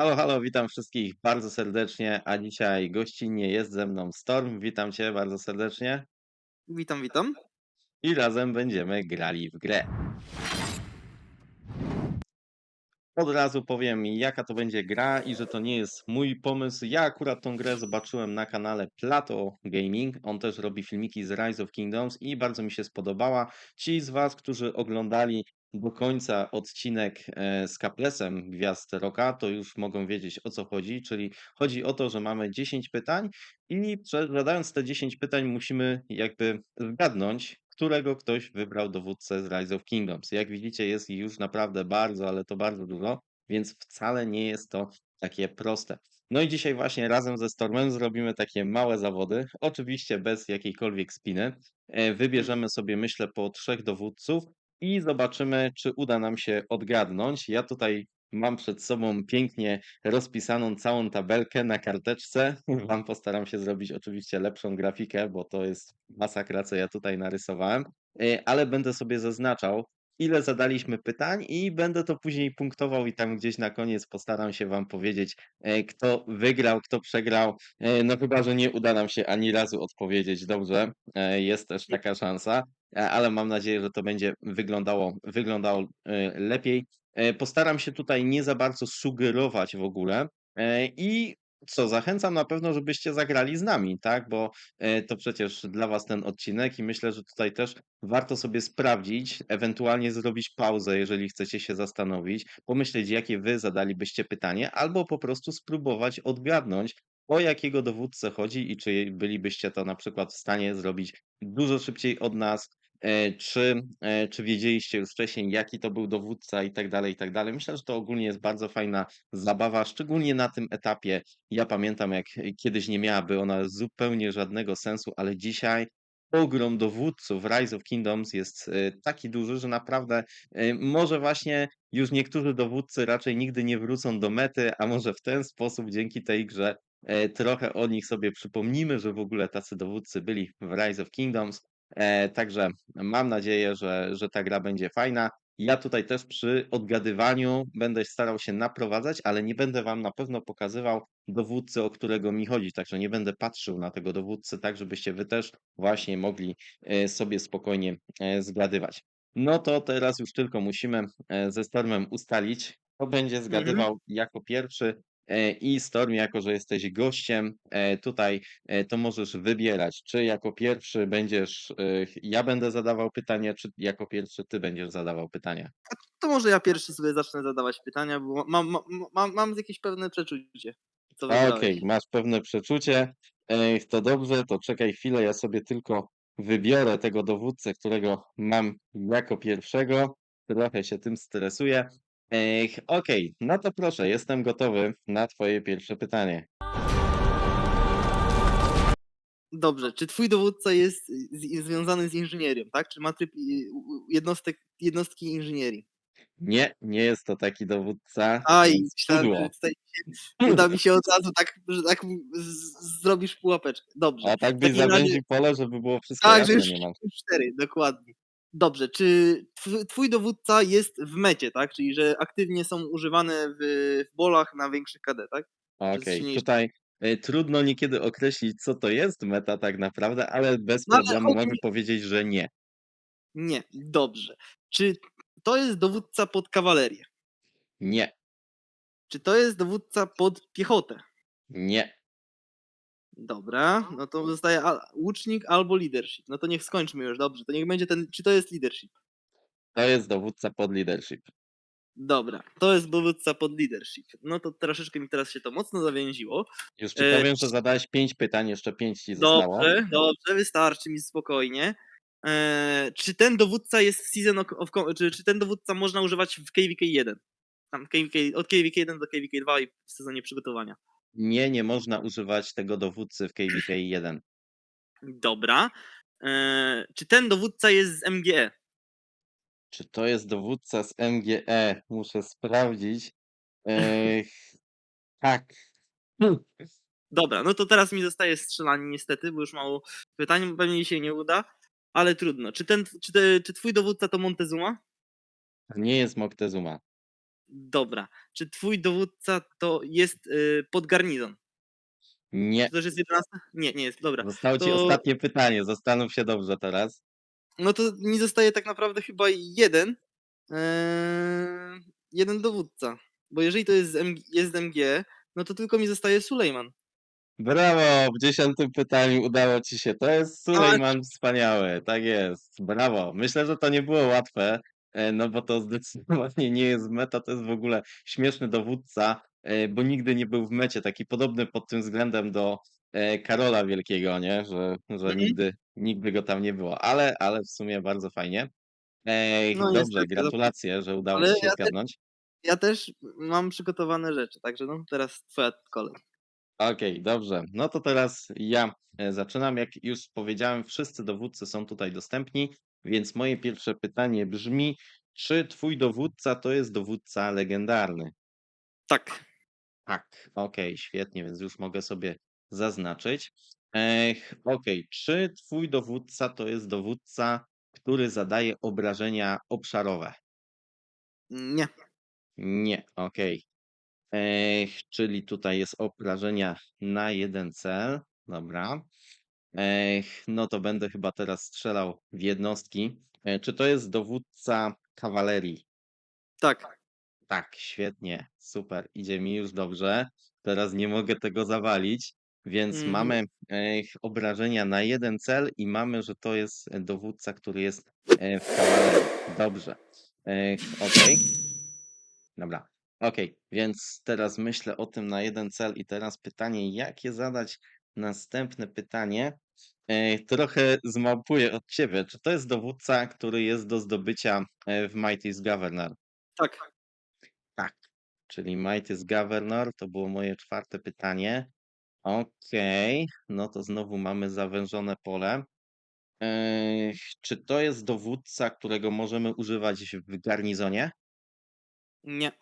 Halo, halo, witam wszystkich bardzo serdecznie, a dzisiaj gościnnie jest ze mną Storm. Witam cię bardzo serdecznie Witam, witam. i razem będziemy grali w grę. Od razu powiem, jaka to będzie gra i że to nie jest mój pomysł. Ja akurat tą grę zobaczyłem na kanale Plato Gaming. On też robi filmiki z Rise of Kingdoms i bardzo mi się spodobała. Ci z Was, którzy oglądali do końca odcinek e, z Kaplesem Gwiazd Roka, to już mogą wiedzieć o co chodzi. Czyli chodzi o to, że mamy 10 pytań i zadając te 10 pytań musimy jakby zgadnąć, którego ktoś wybrał dowódcę z Rise of Kingdoms. Jak widzicie, jest już naprawdę bardzo, ale to bardzo dużo, więc wcale nie jest to takie proste. No i dzisiaj właśnie razem ze Stormem zrobimy takie małe zawody, oczywiście bez jakiejkolwiek spiny. E, Wybierzemy sobie, myślę, po trzech dowódców i zobaczymy, czy uda nam się odgadnąć. Ja tutaj mam przed sobą pięknie rozpisaną całą tabelkę na karteczce. Wam postaram się zrobić oczywiście lepszą grafikę, bo to jest masakra, co ja tutaj narysowałem, E, ale będę sobie zaznaczał, ile zadaliśmy pytań i będę to później punktował i tam gdzieś na koniec postaram się wam powiedzieć, e, kto wygrał, kto przegrał. E, No chyba, że nie uda nam się ani razu odpowiedzieć dobrze, e, jest też taka szansa, ale mam nadzieję, że to będzie wyglądało, wyglądało lepiej. Postaram się tutaj nie za bardzo sugerować w ogóle. I co, zachęcam na pewno, żebyście zagrali z nami, tak? Bo e, to przecież dla Was ten odcinek i myślę, że tutaj też warto sobie sprawdzić, ewentualnie zrobić pauzę, jeżeli chcecie się zastanowić, pomyśleć, jakie Wy zadalibyście pytanie, albo po prostu spróbować odgadnąć, o jakiego dowódcę chodzi i czy bylibyście to na przykład w stanie zrobić dużo szybciej od nas, czy, e, czy wiedzieliście już wcześniej, jaki to był dowódca i tak dalej, i tak dalej. Myślę, że to ogólnie jest bardzo fajna zabawa, szczególnie na tym etapie. Ja pamiętam, jak kiedyś nie miałaby ona zupełnie żadnego sensu, ale dzisiaj ogrom dowódców Rise of Kingdoms jest e, taki duży, że naprawdę e, może właśnie już niektórzy dowódcy raczej nigdy nie wrócą do mety, a może w ten sposób dzięki tej grze e, trochę o nich sobie przypomnimy, że w ogóle tacy dowódcy byli w Rise of Kingdoms. E, Także mam nadzieję, że, że ta gra będzie fajna. Ja tutaj też przy odgadywaniu będę starał się naprowadzać, ale nie będę wam na pewno pokazywał dowódcy, o którego mi chodzi, także nie będę patrzył na tego dowódcę, tak żebyście wy też właśnie mogli e, sobie spokojnie e, zgadywać. No to teraz już tylko musimy ze Stormem ustalić, kto będzie Mhm. zgadywał jako pierwszy. E, I Storm, jako że jesteś gościem e, tutaj, e, to możesz wybierać, czy jako pierwszy będziesz, ja będę zadawał pytania, czy jako pierwszy ty będziesz zadawał pytania. To może ja pierwszy sobie zacznę zadawać pytania, bo mam, mam, mam, jakieś pewne przeczucie, Okej, wybrałeś. masz pewne przeczucie. To dobrze, to czekaj chwilę, ja sobie tylko wybiorę tego dowódcę, którego mam jako pierwszego. Trochę się tym stresuję. Ej, okej, no to proszę, jestem gotowy na twoje pierwsze pytanie. Dobrze, czy twój dowódca jest z, związany z inżynierią, tak? Czy ma tryb u- jednostek, jednostki inżynierii? Nie, nie jest to taki dowódca. Aj, więc myślałem, pudło. tutaj uda mi się od razu tak, że tak z, zrobisz pułapeczkę. Dobrze. A tak byś takim razie- zawęził pole, żeby było wszystko Tak, że jasne już niemal. cztery, dokładnie. Dobrze, czy tw- twój dowódca jest w mecie, tak? Czyli że aktywnie są używane w, w bolach na większych KD, tak? Okej, silniejszy. tutaj e, trudno niekiedy określić, co to jest meta tak naprawdę, ale bez No ale problemu chodzi mogę mi- powiedzieć, że nie. Nie, dobrze. Czy to jest dowódca pod kawalerię? Nie, Czy to jest dowódca pod piechotę? nie, Dobra, no to zostaje łucznik albo leadership. No to niech skończmy już, dobrze. To niech będzie ten, czy to jest leadership? to jest dowódca pod leadership. Dobra, to jest dowódca pod leadership. No to troszeczkę mi teraz się to mocno zawięziło. Już ci E, powiem, że zadałeś pięć pytań, jeszcze pięć ci zostało. Dobrze, dobrze, wystarczy mi spokojnie. Eee, czy ten dowódca jest w Season of, czy, czy ten dowódca można używać w KVK 1? Tam KVK, od KVK 1 do KVK 2 i w sezonie przygotowania. Nie, nie można używać tego dowódcy w KVK 1. Dobra. Eee, czy ten dowódca jest z MGE? Czy to jest dowódca z MGE? Muszę sprawdzić. Ech, tak. Dobra, no to teraz mi zostaje strzelanie niestety, bo już mało pytań, pewnie się nie uda, ale trudno. Czy, ten, czy, te, czy twój dowódca to Montezuma? Nie jest Moctezuma. Dobra. Czy twój dowódca to jest y, pod garnizon? Nie. Czy to też jest 11? Nie, nie jest. Dobra. Zostało ci To- ostatnie pytanie, zastanów się dobrze teraz. No to mi zostaje tak naprawdę chyba jeden. Eee, jeden dowódca. Bo jeżeli to jest, z MG, jest z MG, no to tylko mi zostaje Sulejman. Brawo, w dziesiątym pytaniu udało ci się. To jest Sulejman wspaniały, tak jest. Brawo. Myślę, że to nie było łatwe, e, no bo to zdecydowanie nie jest meta, to jest w ogóle śmieszny dowódca, e, bo nigdy nie był w mecie, taki podobny pod tym względem do e, Karola Wielkiego, nie? Że, że Mhm. nigdy, nigdy go tam nie było, ale, ale w summie bardzo fajnie. Ej, No, dobrze, ale- gratulacje, że udało ale ci się ja te- zgadnąć. Ja też mam przygotowane rzeczy, także no teraz twoja kolej. Okej, dobrze. No to teraz ja e, zaczynam. Jak już powiedziałem, wszyscy dowódcy są tutaj dostępni, więc moje pierwsze pytanie brzmi, czy twój dowódca to jest dowódca legendarny? Tak. Tak, okej, świetnie, więc już mogę sobie zaznaczyć. Ech, okej, czy twój dowódca to jest dowódca, który zadaje obrażenia obszarowe? Nie. Nie, okej. Ech, czyli tutaj jest obrażenia na jeden cel. Dobra. No to będę chyba teraz strzelał w jednostki. E, czy to jest dowódca kawalerii? Tak. Tak, świetnie, super, idzie mi już dobrze. Teraz nie mogę tego zawalić, więc Mhm. mamy ech, obrażenia na jeden cel i mamy, że to jest e, dowódca, który jest e, w kawalerii. Dobrze. Okej. Dobra, okej, więc teraz myślę o tym na jeden cel i teraz pytanie, jakie zadać następne pytanie? E, trochę zmapuję od ciebie. Czy to jest dowódca, który jest do zdobycia e, w Mighty's Governor? Tak. Tak, czyli Mighty's Governor to było moje czwarte pytanie. Okej, no to znowu mamy zawężone pole. Ech, czy to jest dowódca, którego możemy używać w garnizonie? Nie.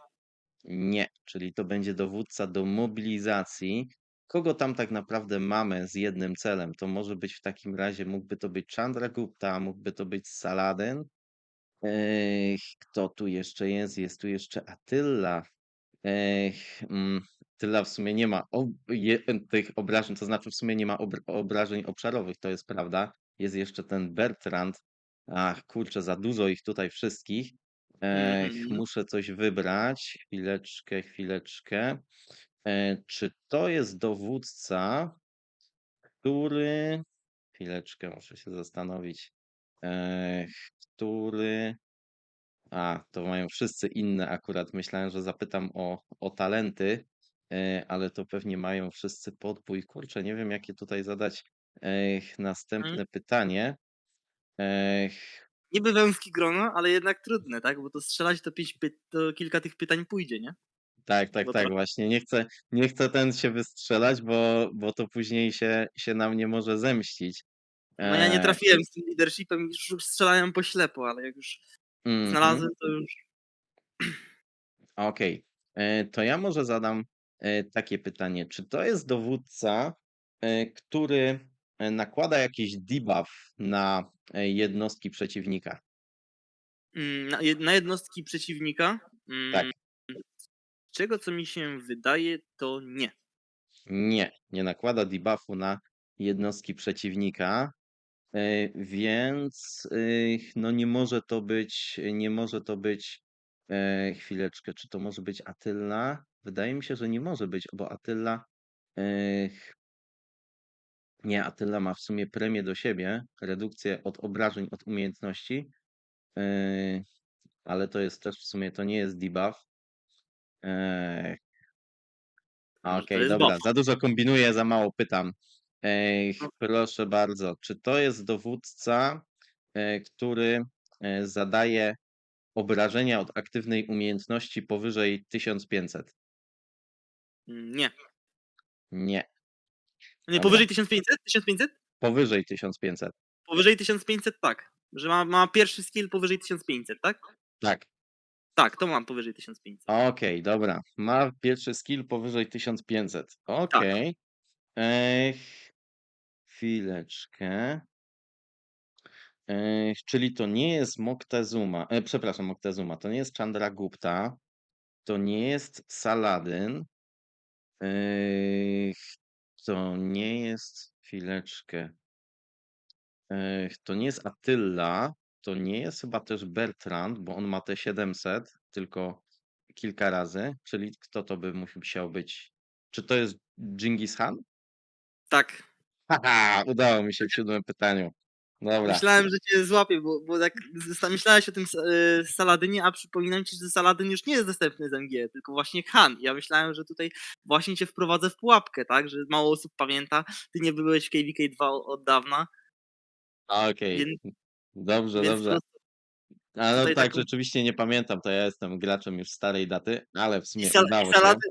Nie, czyli to będzie dowódca do mobilizacji. Kogo tam tak naprawdę mamy z jednym celem? To może być w takim razie, mógłby to być Chandragupta, mógłby to być Saladin. Ech, kto tu jeszcze jest? Jest tu jeszcze Attila. Ech, mm, Attila w sumie nie ma ob, je, tych obrażeń, to znaczy w sumie nie ma obr, obrażeń obszarowych, to jest prawda. Jest jeszcze ten Bertrand. Ach, kurczę, za dużo ich tutaj wszystkich. Ech, Mhm. muszę coś wybrać. Chwileczkę, chwileczkę. E, czy to jest dowódca, który. Chwileczkę, muszę się zastanowić. Ech, który. A, to mają wszyscy inne akurat. Myślałem, że zapytam o, o talenty, e, ale to pewnie mają wszyscy podbój. Kurczę, nie wiem, jakie tutaj zadać ech, następne pytanie. Ech, Niby węski grono, ale jednak trudne, tak? Bo to strzelać to, pięć py- to kilka tych pytań pójdzie, nie? Tak, tak, Bo tak, to- właśnie. Nie chcę, nie chcę ten się wystrzelać, bo, bo to później się, się na mnie może zemścić. No ja nie E, trafiłem z tym leadershipem już strzelałem po ślepo, ale jak już mhm. znalazłem, to już... Okej, e, to ja może zadam e, takie pytanie. Czy to jest dowódca, który nakłada jakiś debuff na jednostki przeciwnika? Mm, Na, jed- na jednostki przeciwnika? mm, Tak. Z czego co mi się wydaje, to nie. Nie, nie nakłada debuffu na jednostki przeciwnika, e, więc no nie może to być, nie może to być, e, chwileczkę, czy to może być Attila? Wydaje mi się, że nie może być, bo Attila, nie, Attila ma w sumie premię do siebie, redukcję od obrażeń, od umiejętności, e, ale to jest też w sumie, to nie jest debuff. E, Może to Okej, jest dobra, buff. za dużo kombinuję, za mało pytam. Ej, No. proszę bardzo, czy to jest dowódca, e, który e, zadaje obrażenia od aktywnej umiejętności powyżej 1500? Mm, Nie. Nie, Nie, Dobra. powyżej 1500? 1500? powyżej 1500. Powyżej 1500 tak. Że ma, ma pierwszy skill powyżej 1500, tak? Tak, Tak, to mam powyżej 1500. okej, dobra. Ma pierwszy skill powyżej 1500. Okej. Ej, chwileczkę. Ej, czyli to nie jest Moctezuma, e, przepraszam, Moctezuma, to nie jest Chandragupta. to nie jest Saladyn. Ech, to nie jest chwileczkę. Ech, to nie jest Attila, to nie jest chyba też Bertrand, bo on ma te 700 tylko kilka razy, czyli kto to by musiał być? Czy to jest Dżingis Khan? Tak. Haha, udało mi się w siódmym pytaniu. Dobra. Myślałem, że cię złapię, bo, bo tak myślałeś o tym e, Saladynie, a przypominam ci, że Saladyn już nie jest dostępny z MG, tylko właśnie Han. Ja myślałem, że tutaj właśnie cię wprowadzę w pułapkę, tak? Że mało osób pamięta. Ty nie byłeś w KVK 2 od dawna, Okej. Więc- Dobrze, więc dobrze. to- Ale no tutaj tak, taką- rzeczywiście nie pamiętam, to ja jestem graczem już starej daty, ale w i, sumie sal, udało i się. Saladyn,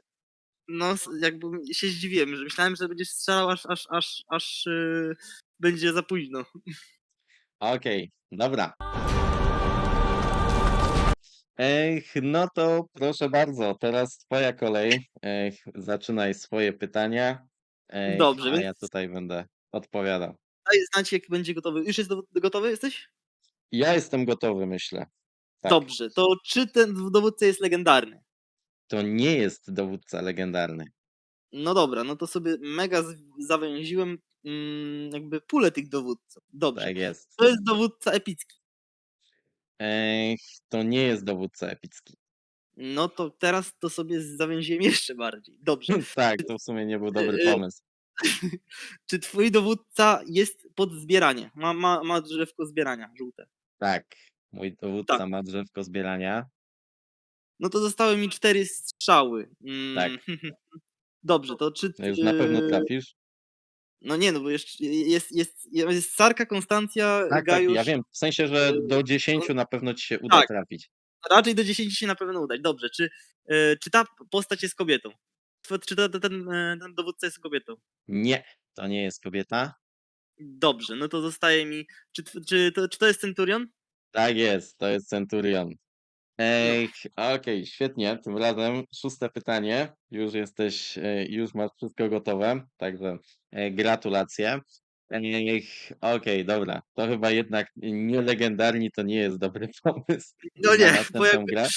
no s- jakby się zdziwiłem, że myślałem, że będziesz strzelał aż, aż, aż, aż e, będzie za późno. Okej, dobra. Ech, no to proszę bardzo, teraz twoja kolej. Ech, zaczynaj swoje pytania. Ech, Dobrze, a ja więc- tutaj będę odpowiadał. Daj znać, jak będzie gotowy. Już jest dow- gotowy jesteś? Ja jestem gotowy, myślę. Tak. Dobrze, to czy ten dowódca jest legendarny? To nie jest dowódca legendarny. No dobra, no to sobie mega zawęziłem mm, jakby pulę tych dowódców. Dobrze. Tak jest. To jest dowódca epicki. Ech, to nie jest dowódca epicki. No to teraz to sobie zawęziłem jeszcze bardziej. Dobrze. tak, to w sumie nie był dobry Yy, pomysł. Czy twój dowódca jest pod zbieranie? Ma, ma, ma drzewko zbierania żółte. Tak, mój dowódca Tak. ma drzewko zbierania. No to zostały mi cztery strzały. Mm, Tak. Dobrze, to czy. No już na pewno yy, trafisz. No nie, no bo jeszcze jest, jest, jest Sarka, Konstancja, Tak, tak, Gajusz. ja wiem. W sensie, że yy, do 10 na pewno ci się uda tak. trafić. raczej do 10 się na pewno udać. Dobrze, czy, e, czy ta postać jest kobietą? Czy ta, ten, e, ten dowódca jest kobietą? Nie, to nie jest kobieta. Dobrze, no to zostaje mi. Czy, czy, to, czy to jest Centurion? Tak jest, to jest Centurion. No. Ej, okej, świetnie. Tym razem szóste pytanie. Już jesteś, e, już masz wszystko gotowe, także e, gratulacje. Ej, Okej, dobra. To chyba jednak nielegendarni to nie jest dobry pomysł No nie, bo jakby, grę.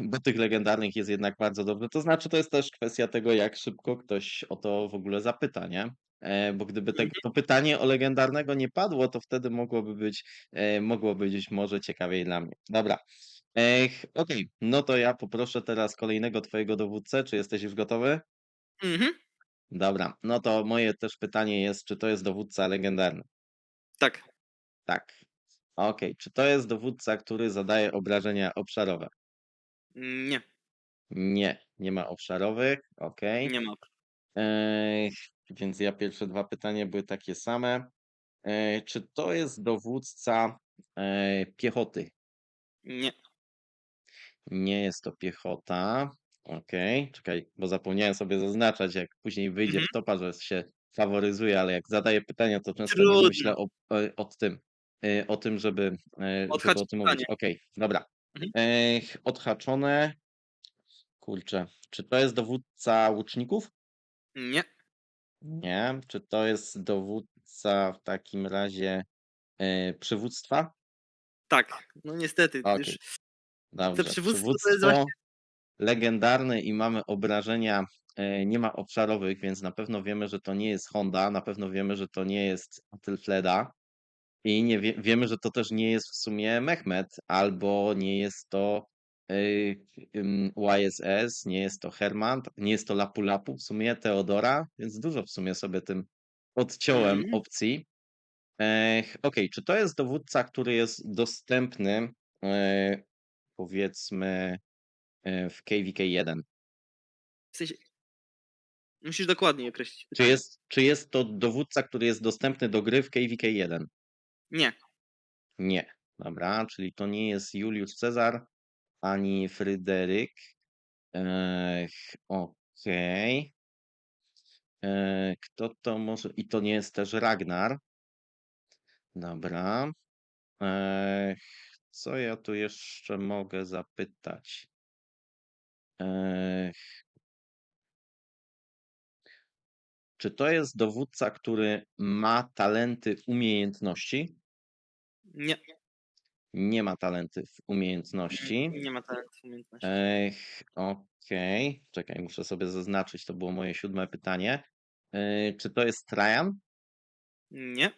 Bo tych legendarnych jest jednak bardzo dobrze. To znaczy, to jest też kwestia tego, jak szybko ktoś o to w ogóle zapyta, nie? E, Bo gdyby te, Mhm. to pytanie o legendarnego nie padło, to wtedy mogłoby być, e, mogłoby być może ciekawiej dla mnie. Dobra. Ech, Okej, no to ja poproszę teraz kolejnego twojego dowódcę. Czy jesteś już gotowy? mhm, Dobra, no to moje też pytanie jest, czy to jest dowódca legendarny? tak, Tak. Okej, czy to jest dowódca, który zadaje obrażenia obszarowe? Nie, Nie, nie ma obszarowych. Okej. nie ma. Więc ja pierwsze dwa pytania były takie same. E, Czy to jest dowódca e, piechoty? Nie. Nie jest to piechota. Okej, czekaj, bo zapomniałem sobie zaznaczać, jak później wyjdzie Mhm. w topa, że się faworyzuje, ale jak zadaję pytania, to często nie Trudno. myślę o, o, o tym, e, o tym, żeby, e, żeby Odhacz o tym mówić. pytanie. Okej, dobra. Mhm. Odhaczone. Kurczę, czy to jest dowódca łuczników? Nie. Nie. Czy to jest dowódca w takim razie e, przywództwa? Tak. No niestety. Okej, Już Dobrze. przywództwo to jest Przywództwo właśnie- legendarne i mamy obrażenia, e, nie ma obszarowych, więc na pewno wiemy, że to nie jest Honda, na pewno wiemy, że to nie jest Atylfleda i nie wie, wiemy, że to też nie jest w sumie Mehmet, albo nie jest to YSS, nie jest to Herman, nie jest to Lapu Lapu, w sumie Teodora, więc dużo w sumie sobie tym odciąłem Mhm. opcji. Ech, Okej, czy to jest dowódca, który jest dostępny, e, powiedzmy, e, w KVK1? w sensie, musisz dokładniej określić. Czy jest, czy jest to dowódca, który jest dostępny do gry w KVK1? Nie. Nie. Dobra, czyli to nie jest Juliusz Cezar ani Fryderyk. Ech, Okej. E, Kto to może? I to nie jest też Ragnar. Dobra. Ech, Co ja tu jeszcze mogę zapytać? Ech, Czy to jest dowódca, który ma talenty umiejętności? Nie. nie ma talentów, umiejętności. Nie ma talentów, umiejętności. Ech, okej. Czekaj, muszę sobie zaznaczyć, to było moje siódme pytanie. Yy, czy to jest Trajan? Nie.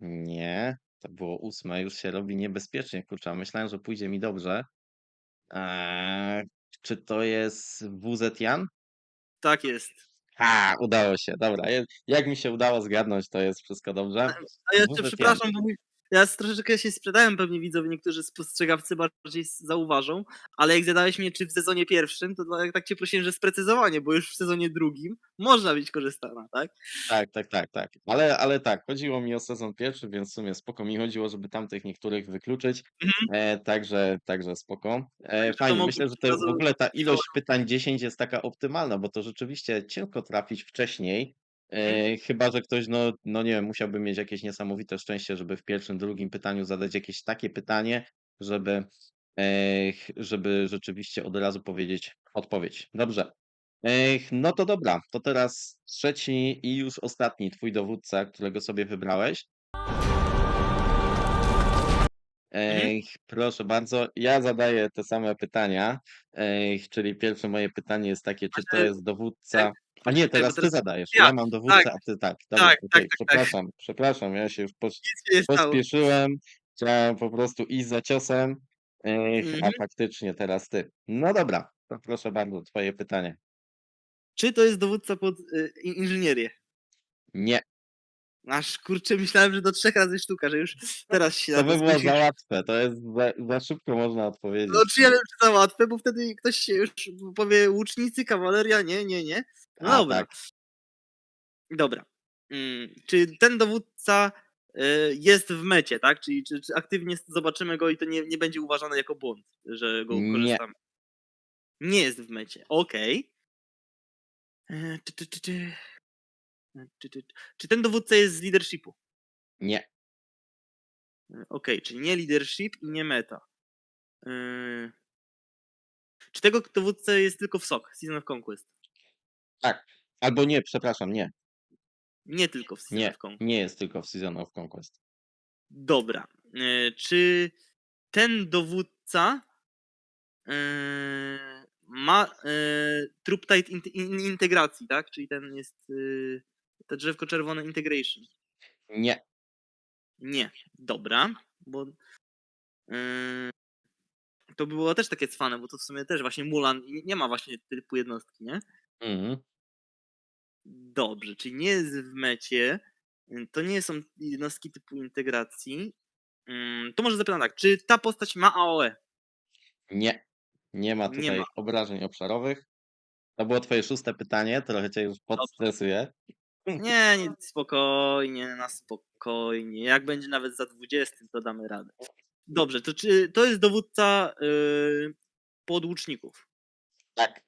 Nie, to było ósme, już się robi niebezpiecznie, kurczę, myślałem, że pójdzie mi dobrze. Eee, czy to jest WZ Jan? Tak jest. A, udało się, dobra. Jak mi się udało zgadnąć, to jest wszystko dobrze. A ja WZ cię Jan. przepraszam, bo mój, ja s- troszeczkę się sprzedałem, pewnie widzowie, niektórzy spostrzegawcy bardziej zauważą, ale jak zadałeś mnie, czy w sezonie pierwszym, to dla- tak cię prosiłem, że sprecyzowanie, bo już w sezonie drugim można być korzystana, tak? Tak, tak, tak, tak. Ale, ale tak, chodziło mi o sezon pierwszy, więc w sumie spoko mi chodziło, żeby tamtych niektórych wykluczyć. Mhm. E, także, także spoko. E, fajnie, myślę, że to w ogóle ta ilość pytań 10 jest taka optymalna, bo to rzeczywiście ciężko trafić wcześniej. Mhm. E, chyba, że ktoś, no, no nie wiem, musiałby mieć jakieś niesamowite szczęście, żeby w pierwszym, drugim pytaniu zadać jakieś takie pytanie, żeby, e, ch- żeby rzeczywiście od razu powiedzieć odpowiedź. Dobrze. Ech, no to dobra, to teraz trzeci i już ostatni twój dowódca, którego sobie wybrałeś. Mhm. Ech, proszę bardzo, ja zadaję te same pytania, ech, czyli pierwsze moje pytanie jest takie, czy to jest dowódca... A nie, teraz ty zadajesz, ja, ja mam dowódcę, tak, a ty tak, dobra, tak, tak, okej, tak, tak. przepraszam, przepraszam, ja się już pos, Nic się nie stało. pospieszyłem, chciałem po prostu iść za ciosem, ech, a Mhm. faktycznie teraz ty. No dobra, to proszę bardzo, twoje pytanie. Czy to jest dowódca pod y, in- inżynierię? Nie. Aż kurczę, myślałem, że do trzech razy sztuka, że już teraz się To by było za łatwe, to jest za, za szybko można odpowiedzieć. No czy ja wiem, czy za łatwe, bo wtedy ktoś się już powie łucznicy, kawaleria, nie, nie, nie. No A, dobra. tak. Dobra. Mm, czy ten dowódca y, jest w mecie, tak? Czyli czy, czy aktywnie zobaczymy go i to nie, nie będzie uważane jako błąd, że go Nie. korzystamy? Nie jest w mecie. Okej. E, Czy, czy, czy, czy, E, czy, czy, czy ten dowódca jest z leadershipu? Nie. E, Okej, czyli nie leadership i nie meta. Yy... Czy tego dowódca jest tylko w SOC, Season of Conquest? Tak. Albo nie, przepraszam, nie. Nie tylko w Season Nie. of Conquest. Nie jest tylko w Season of Conquest. Dobra. Yy, czy ten dowódca yy, ma yy, in- integracji, tak? Czyli ten jest yy, to drzewko czerwone integration. Nie. Nie. Dobra, bo yy, to było też takie cwane, bo to w sumie też właśnie Mulan nie- nie ma właśnie typu jednostki, nie? Mhm. Dobrze, czyli nie jest w mecie. y, To nie są jednostki typu integracji. Ym, To może zapytam tak, czy ta postać ma AOE? Nie. Nie ma Nie tutaj ma. obrażeń obszarowych. To było twoje szóste pytanie, trochę cię już podstresuję. Nie, nie, spokojnie, na spokojnie. Jak będzie nawet za 20, to damy radę. Dobrze, to czy to jest dowódca yy, podłuczników? Tak.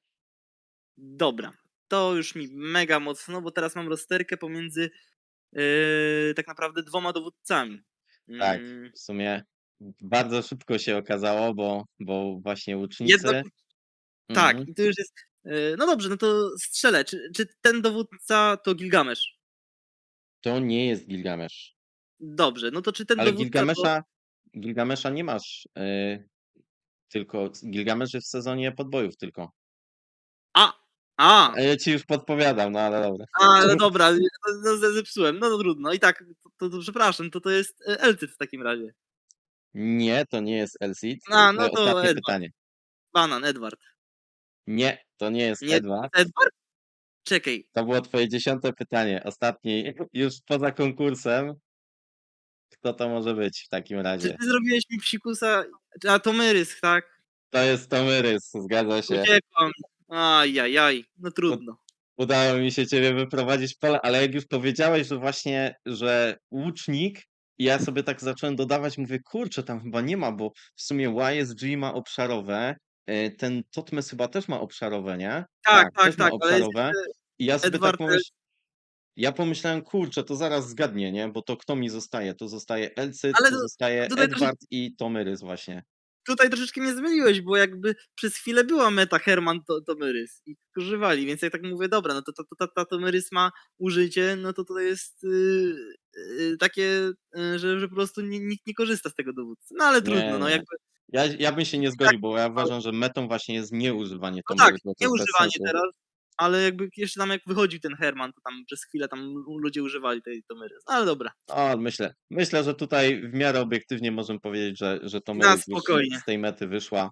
Dobra, to już mi mega mocno, bo teraz mam rozterkę pomiędzy yy, tak naprawdę dwoma dowódcami. Tak. Mm, W sumie bardzo szybko się okazało, bo, bo właśnie łucznicy... Tak, Mhm. i to już jest. E, No dobrze, no to strzelę. Czy, czy ten dowódca to Gilgamesz? To nie jest Gilgamesz. Dobrze, no to czy ten Ale dowódca. To... Gilgamesza, Gilgamesza nie masz. Yy, tylko Gilgamesz jest w sezonie podbojów tylko. A! A! Ja ci już podpowiadam, no ale dobra. A, ale dobra, no, ze- zepsułem. No, no trudno. I tak, to, to, to przepraszam, to to jest e, Elcyt w takim razie. Nie, to nie jest Elsit. A, no to Ostatnie Edward. pytanie. Banan, Edward. Nie, to nie jest Nie, Edward. Edward? Czekaj. To było twoje dziesiąte pytanie. Ostatnie, już poza konkursem. Kto to może być w takim Czy razie? ty zrobiłeś mi psikusa? A to Myrys, tak? To jest Tomyrys, zgadza się. Uciekłam. Ajajaj, no trudno. Udało mi się ciebie wyprowadzić w pole, ale jak już powiedziałeś, że właśnie, że łucznik, i ja sobie tak zacząłem dodawać, mówię, kurczę, tam chyba nie ma, bo w sumie YSG ma obszarowe, ten Totmes chyba też ma obszarowe, nie? Tak, tak, też ma tak, jest obszarowe. I ja sobie Edward, tak e, pomyśl... ja pomyślałem, kurczę, to zaraz zgadnie, nie? Bo to kto mi zostaje? To zostaje Elcyt, Ale to to- zostaje tutaj Edward i Tomyrys właśnie. tutaj troszeczkę mnie zmyliłeś, bo jakby przez chwilę była meta Herman to, to Myrys i używali, więc jak tak mówię, dobra, no to, to, to, to, to Myrys ma użycie, no to to jest yy, y, takie, y, że, że po prostu ni- nikt nie korzysta z tego dowódcy. No ale trudno, Nie, no nie. jakby Ja, ja bym się nie zgodził, bo ja uważam, że metą właśnie jest nieużywanie No tak, nieużywanie sensu. teraz, ale jakby jeszcze tam jak wychodził ten Herman, to tam przez chwilę tam lu- ludzie używali tej Tomery. No ale dobra. O, myślę, myślę, że tutaj w miarę obiektywnie możemy powiedzieć, że, że już spokojnie. z tej mety wyszła.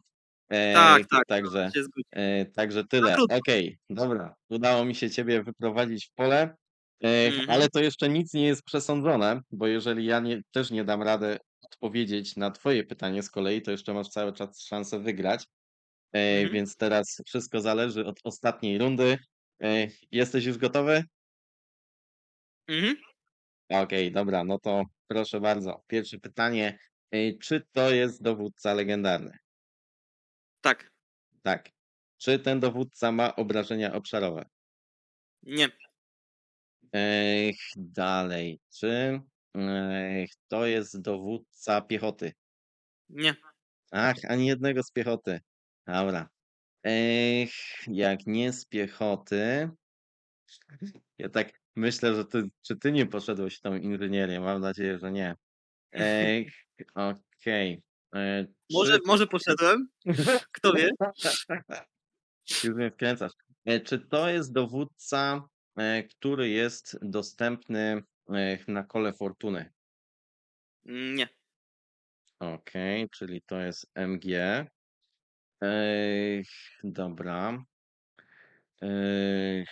E, Tak, tak, Także, e, także tyle. Okej, dobra. Udało mi się ciebie wyprowadzić w pole, e, Mhm. ale to jeszcze nic nie jest przesądzone, bo jeżeli ja nie, też nie dam rady odpowiedzieć na twoje pytanie z kolei, to jeszcze masz cały czas szansę wygrać. E, Mhm. Więc teraz wszystko zależy od ostatniej rundy. E, Jesteś już gotowy? Mhm. Okej, dobra, no to proszę bardzo. Pierwsze pytanie. E, Czy to jest dowódca legendarny? Tak. Tak. Czy ten dowódca ma obrażenia obszarowe? Nie. Ech, dalej. Czy ech, to jest dowódca piechoty? Nie. Ach, ani jednego z piechoty. Dobra. Ech, jak nie z piechoty. Ja tak myślę, że ty, czy ty nie poszedłeś w tą inżynierię? Mam nadzieję, że nie. Ech, okej. E, Może, czy- może poszedłem. Kto wie? Już mnie wkręcasz. E, Czy to jest dowódca, e, który jest dostępny e, na kole fortuny? Nie. Okej, czyli to jest MG. Ej, dobra. Ej,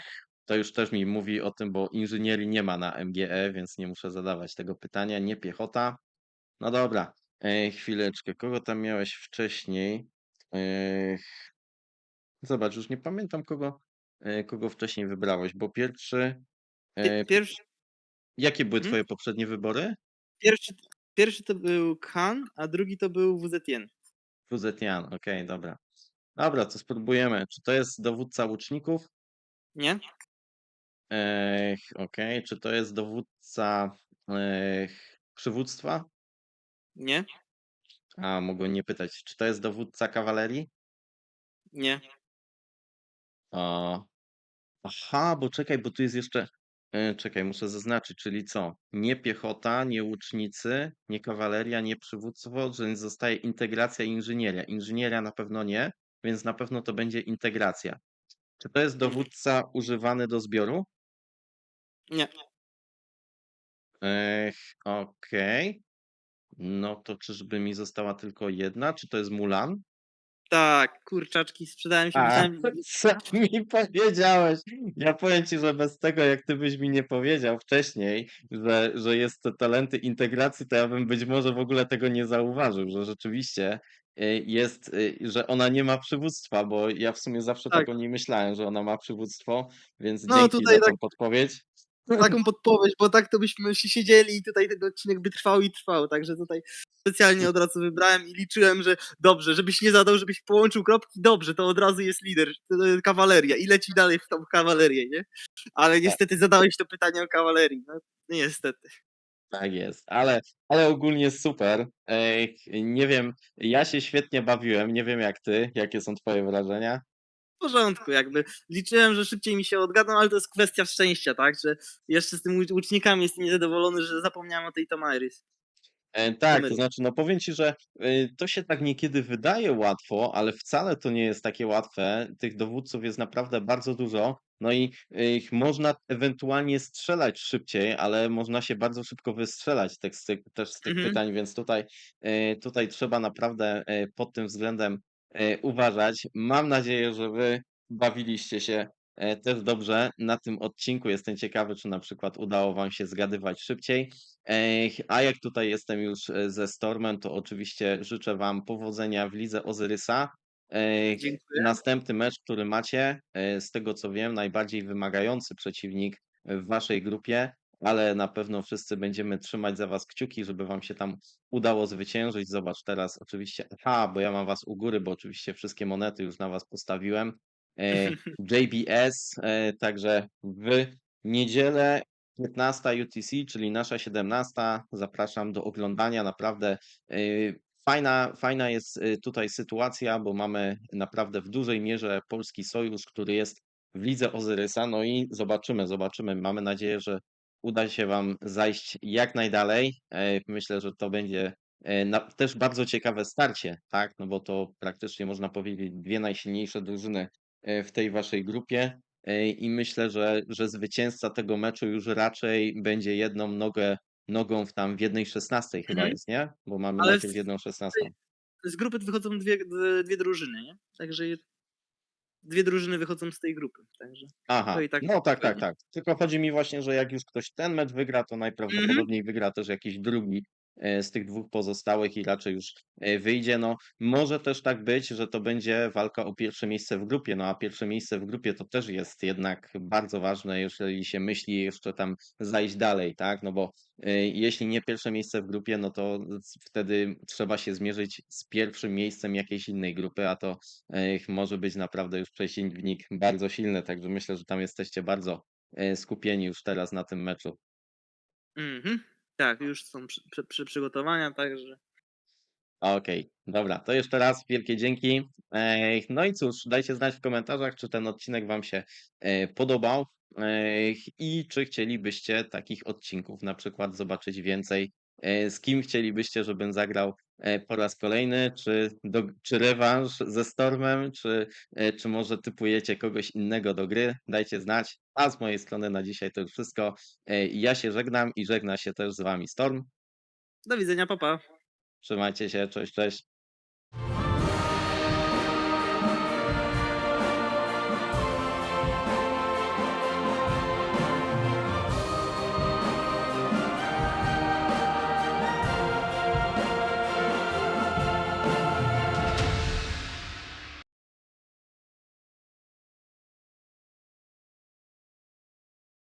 to już też mi mówi o tym, bo inżynierii nie ma na MGE, więc nie muszę zadawać tego pytania. Nie piechota. No dobra. Ej, chwileczkę. Kogo tam miałeś wcześniej? Ej, zobacz, już nie pamiętam kogo, e, kogo wcześniej wybrałeś, bo pierwszy. Pie- E, Pierwszy, jakie były Mhm. twoje poprzednie wybory? pierwszy, pierwszy to był Khan, a drugi to był WZN. WZN, okej, dobra. Dobra, to spróbujemy. Czy to jest dowódca łuczników? Nie? Ech, okej. Czy to jest dowódca ech, przywództwa? Nie? A, mogłem nie pytać. Czy to jest dowódca kawalerii? Nie. O. Aha, bo czekaj, bo tu jest jeszcze. E, Czekaj, muszę zaznaczyć, czyli co? Nie piechota, nie łucznicy, nie kawaleria, nie przywództwo, więc zostaje integracja i inżynieria. Inżynieria na pewno nie, więc na pewno to będzie integracja. Czy to jest Mhm. dowódca używany do zbioru? Nie. Ech, okej. No to czyżby mi została tylko jedna? Czy to jest Mulan? Tak, kurczaczki, sprzedałem się. A, Myślałem, co mi powiedziałeś? Ja powiem ci, że bez tego, jak ty byś mi nie powiedział wcześniej, że, że jest to talenty integracji, to ja bym być może w ogóle tego nie zauważył, że rzeczywiście y, jest, y, że ona nie ma przywództwa, bo ja w sumie zawsze tak, Tak. o niej myślałem, że ona ma przywództwo, więc No, dzięki tutaj za tą tak- podpowiedź. taką podpowiedź, bo tak to byśmy się siedzieli i tutaj ten odcinek by trwał i trwał, także tutaj specjalnie od razu wybrałem i liczyłem, że dobrze, żebyś nie zadał, żebyś połączył kropki, dobrze, to od razu jest lider, jest kawaleria i leci dalej w tą kawalerię, nie? Ale niestety zadałeś to pytanie o kawalerii, no niestety. Tak jest, ale, ale ogólnie super. Ej, nie wiem, ja się świetnie bawiłem, nie wiem jak ty, jakie są twoje wrażenia? W porządku, jakby liczyłem, że szybciej mi się odgadną, ale to jest kwestia szczęścia, tak, że jeszcze z tymi łucznikami jestem niezadowolony, że zapomniałem o tej Tamaris. E, tak, to znaczy, no powiem ci, że y, to się tak niekiedy wydaje łatwo, ale wcale to nie jest takie łatwe. Tych dowódców jest naprawdę bardzo dużo. No i y, ich można ewentualnie strzelać szybciej, ale można się bardzo szybko wystrzelać tych, z tych, też z tych Mhm. pytań, więc tutaj, y, tutaj trzeba naprawdę y, pod tym względem y, uważać. Mam nadzieję, że wy bawiliście się też dobrze na tym odcinku. Jestem ciekawy, czy na przykład udało wam się zgadywać szybciej. A jak tutaj jestem już e, ze Stormem, to oczywiście życzę Wam powodzenia w lidze Ozyrysa. Dziękuję. Następny mecz, który macie, e, z tego co wiem, najbardziej wymagający przeciwnik w Waszej grupie, ale na pewno wszyscy będziemy trzymać za Was kciuki, żeby Wam się tam udało zwyciężyć. Zobacz teraz oczywiście, aha, bo ja mam Was u góry, bo oczywiście wszystkie monety już na Was postawiłem. E, JBS, e, także w niedzielę 15 UTC, czyli nasza 17. Zapraszam do oglądania. Naprawdę y, fajna, fajna jest tutaj sytuacja, bo mamy naprawdę w dużej mierze polski sojusz, który jest w lidze Ozyrysa. No i zobaczymy, zobaczymy. Mamy nadzieję, że uda się wam zajść jak najdalej. E, myślę, że to będzie e, też bardzo ciekawe starcie, tak? No bo to praktycznie można powiedzieć dwie najsilniejsze drużyny e, w tej waszej grupie. E, I myślę, że, że zwycięzca tego meczu już raczej będzie jedną nogę, nogą w tam w jednej szesnastej chyba Mhm. jest, nie? Bo mamy Ale najpierw jedną szesnastą. Z grupy wychodzą dwie, dwie, drużyny, nie? Także dwie drużyny wychodzą z tej grupy. Także Aha, tak no tak, tak, tak. Tylko chodzi mi właśnie, że jak już ktoś ten mecz wygra, to najprawdopodobniej wygra też jakiś drugi e, z tych dwóch pozostałych i raczej już e, wyjdzie. No, może też tak być, że to będzie walka o pierwsze miejsce w grupie, no a pierwsze miejsce w grupie to też jest jednak bardzo ważne, jeżeli się myśli jeszcze tam zajść dalej, tak? No bo e, jeśli nie pierwsze miejsce w grupie, no to wtedy trzeba się zmierzyć z pierwszym miejscem jakiejś innej grupy, a to e, może być naprawdę już przeciwnik bardzo silny, także myślę, że tam jesteście bardzo e, skupieni już teraz na tym meczu. Mhm. Tak, już są przy, przy, przy przygotowania, także Okej, dobra, to jeszcze raz wielkie dzięki. No i cóż, dajcie znać w komentarzach, czy ten odcinek Wam się e, podobał i czy chcielibyście takich odcinków na przykład zobaczyć więcej. E, Z kim chcielibyście, żebym zagrał e, po raz kolejny, czy, do, czy rewanż ze Stormem, czy, e, czy może typujecie kogoś innego do gry, dajcie znać. A z mojej strony na dzisiaj to już wszystko. Ja się żegnam i żegna się też z Wami Storm. do widzenia, papa. Trzymajcie się, cześć, cześć.